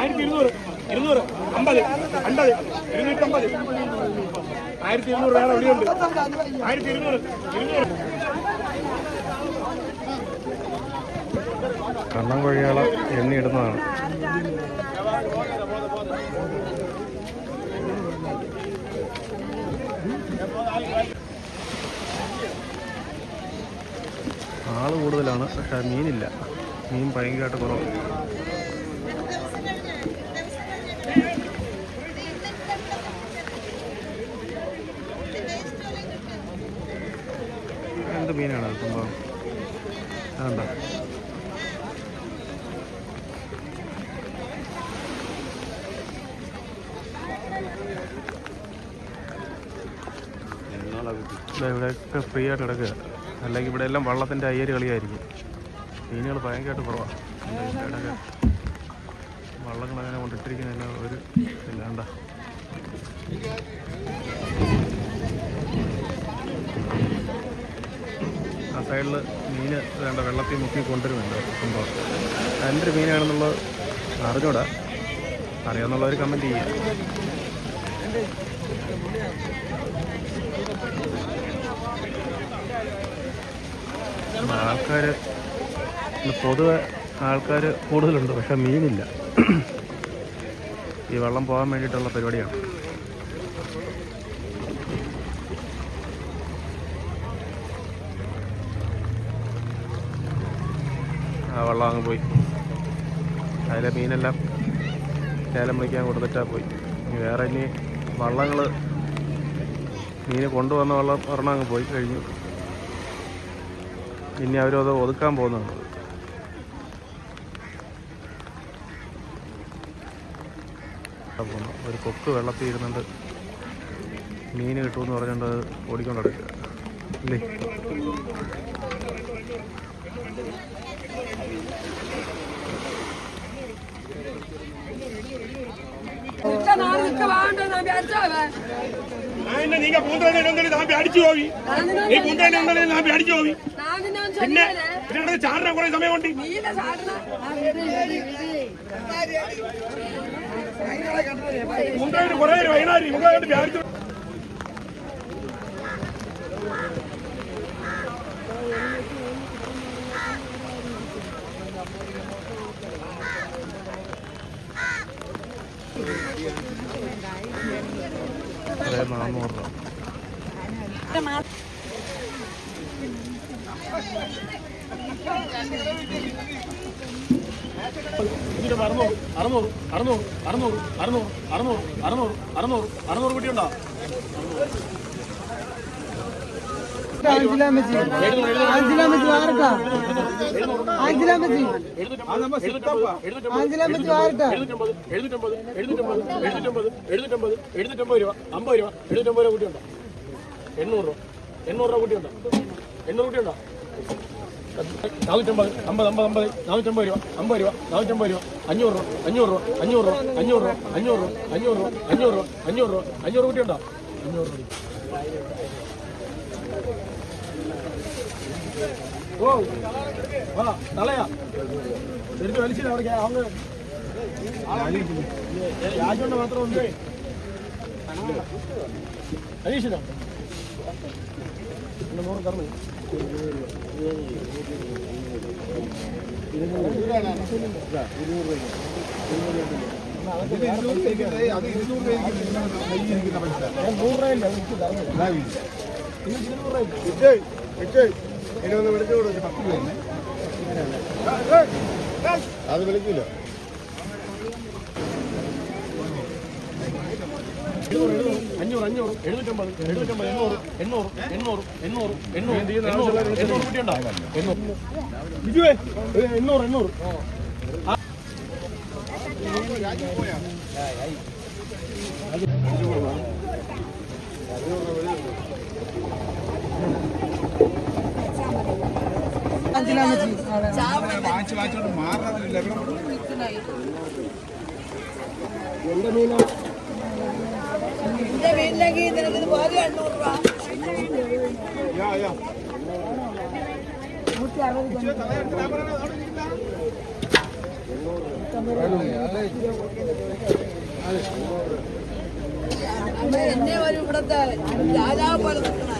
ആയിരത്തി ഇരുന്നൂറ് ഇരുന്നൂറ് അമ്പത് അമ്പത് ഇരുന്നൂറ്റമ്പത്. ആയിരത്തി ഇരുന്നൂറ് വേറെ എവിടെയുണ്ട്? ആയിരത്തി ഇരുന്നൂറ് ഇരുന്നൂറ്. കണ്ണം കൊഴിയാള എണ്ണിയിടുന്നതാണ് ആൾ കൂടുതലാണ് പക്ഷെ മീനില്ല. മീൻ ഭയങ്കരമായിട്ട് കുറവാണ് അതുണ്ടോ ദേ ഇവിടെയൊക്കെ ഫ്രീ ആയിട്ട് കിടക്കുക. അല്ലെങ്കിൽ ഇവിടെ എല്ലാം വള്ളത്തിന്റെ അയ്യര് കളിയായിരിക്കും. മീനുകൾ ഭയങ്കരമായിട്ട് കുറവാണ് ഇവിടെയൊക്കെ വള്ളങ്ങൾ അങ്ങനെ കൊണ്ടിട്ടിരിക്കുന്നതിന് ഒരു ഇല്ലാണ്ട സൈഡിൽ മീൻ വേണ്ട വെള്ളത്തിൽ മുക്കി കൊണ്ടുവരുന്നുണ്ട്. സംഭവം എന്തൊരു മീനാണെന്നുള്ളത് അറിഞ്ഞൂടാ. അറിയാമെന്നുള്ളവർ കമന്റ് ചെയ്യുക ആൾക്കാർ പൊതുവെ ആൾക്കാർ കൂടുതലുണ്ട് പക്ഷേ മീനില്ല. ഈ വെള്ളം പോകാൻ വേണ്ടിയിട്ടുള്ള പരിപാടിയാണ്. ആ അങ്ങ് പോയി. അതിലെ മീനെല്ലാം ലേലം വിളിക്കാൻ കൊടുത്തിട്ടാ പോയി. വേറെ ഇനി വള്ളങ്ങൾ മീന് കൊണ്ടുവന്ന വള്ളം ഒരെണ്ണം അങ്ങ് പോയി കഴിഞ്ഞു. ഇനി അവരത് ഒതുക്കാൻ പോകുന്നുണ്ട്. ഒരു കൊക്ക് വെള്ളത്തിൽ ഇരുന്നുണ്ട്. മീൻ കിട്ടുമെന്ന് പറഞ്ഞുകൊണ്ട് ഓടിക്കൊണ്ടിടക്കുക ഓടിക്കൊണ്ട് നീങ്ക പൂന്തോനെ ഉണ്ടെങ്കിൽ നാമ്പി അടിച്ചു പോയി. നീ പൂന്തോനെ ഉണ്ടെങ്കിൽ നാമ്പി അടിച്ചു പോയി. പിന്നെ പിന്നെ ചാടിന കുറെ സമയമുണ്ട്. പൂന്തോനെ കുറെ വൈകുന്നേരം ഇവിടെ വ്യാപിച്ചു അറുന്നൂറ് അറുന്നൂറ് അറുന്നൂറ് അറുന്നൂറ് അറുന്നൂറ് അറുന്നൂറ് അറുന്നൂറ് അറുന്നൂറ് കുട്ടിയുണ്ടോ? എഴുന്നൂറ്റമ്പത് എഴുന്നൂറ്റമ്പത് എഴുന്നൂറ്റമ്പത് എഴുന്നൂറ്റമ്പത് എഴുന്നൂറ്റമ്പത് എഴുന്നൂറ്റമ്പത് രൂപ അമ്പത് രൂപ എഴുന്നൂറ്റമ്പത് രൂപ കുട്ടിയുണ്ടോ എണ്ണൂറ് രൂപ എണ്ണൂറ് രൂപ കുട്ടിയുണ്ടോ എണ്ണൂറ് കുട്ടിയുണ്ടോ നാനൂറ്റമ്പത് അമ്പത് അമ്പത് അമ്പത് നാനൂറ്റമ്പത് രൂപ അമ്പത് രൂപ നാനൂറ്റമ്പത് രൂപ അഞ്ഞൂറ് രൂപ അഞ്ഞൂറ് രൂപ അഞ്ഞൂറ് രൂപ അഞ്ഞൂറ് രൂപ അഞ്ഞൂറ് രൂപ അഞ്ഞൂറ് രൂപ അഞ്ഞൂറ് രൂപ അഞ്ഞൂറ് രൂപ അഞ്ഞൂറ് കുട്ടിയുണ്ടോ അഞ്ഞൂറ് രൂപ ഓ வா தலையா தெரிஞ்சு வெளிச்சு அவருக்கு அவங்க രാജുണ്ട് മാത്രം ഉണ്ട് അനീഷിനോ നൂറ് കറന്നു നൂറ് രൂപയില്ല ഇനി വിളിച്ചു കൊടുക്കും പത്ത് അത് വിളിക്കില്ല അഞ്ഞൂറ് എഴുന്നൂറ്റമ്പത് എഴുന്നൂറ്റമ്പത് എണ്ണൂറ് എണ്ണൂറ് എണ്ണൂറ് എണ്ണൂറ് എണ്ണൂറ് എണ്ണൂറ് എണ്ണൂറ് കുട്ടി ഉണ്ടോ എണ്ണൂറ്. എണ്ണൂറ് എണ്ണൂറ്. അത് എന്റെ എന്നെ ഒരു ഇവിടുത്തെ രാജാവ് പോലെ നിൽക്കണ